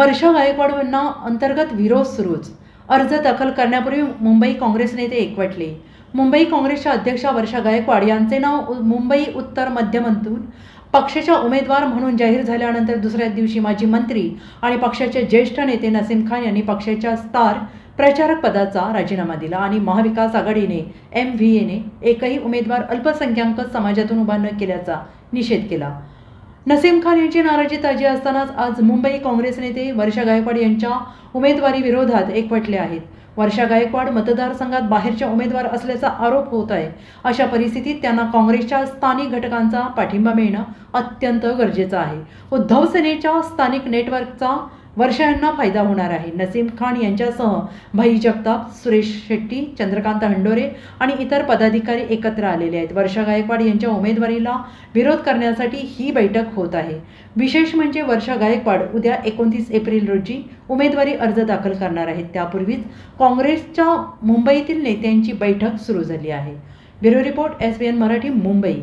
वर्षा गायकवाडांना अंतर्गत विरोध सुरूच. अर्ज दाखल करण्यापूर्वी मुंबई काँग्रेस नेते एकवटले. मुंबई काँग्रेसच्या अध्यक्षा वर्षा गायकवाड यांचे नाव मुंबई उत्तर मध्यमंतून पक्षाच्या उमेदवार म्हणून जाहीर झाल्यानंतर दुसऱ्याच दिवशी माजी मंत्री आणि पक्षाचे ज्येष्ठ नेते नसीम खान यांनी पक्षाच्या स्टार प्रचारक पदाचा राजीनामा दिला आणि महाविकास आघाडीने एम व्ही एने एकही उमेदवार अल्पसंख्याक समाजातून उभा न केल्याचा निषेध केला. नसीम खान यांची नाराजी ताजी असतानाच आज मुंबई काँग्रेस नेते वर्षा गायकवाड यांच्या उमेदवारी विरोधात एकवटले आहेत. वर्षा गायकवाड मतदारसंघात बाहेरच्या उमेदवार असल्याचा आरोप होत आहे. अशा परिस्थितीत त्यांना काँग्रेसच्या स्थानिक घटकांचा पाठिंबा मिळणं अत्यंत गरजेचं आहे. उद्धव सेनेच्या स्थानिक नेटवर्कचा वर्षा यांना फायदा होणार आहे. नसीम खान यांच्यासह भाई जगताप सुरेश शेट्टी चंद्रकांत हंडोरे आणि इतर पदाधिकारी एकत्र आलेले आहेत. वर्षा गायकवाड यांच्या उमेदवारीला विरोध करण्यासाठी ही बैठक होत आहे. विशेष म्हणजे वर्षा गायकवाड उद्या एकोणतीस एप्रिल रोजी उमेदवारी अर्ज दाखल करणार आहेत. त्यापूर्वीच काँग्रेसच्या मुंबईतील नेत्यांची बैठक सुरू झाली आहे. Bureau report S B N Marathi Mumbai.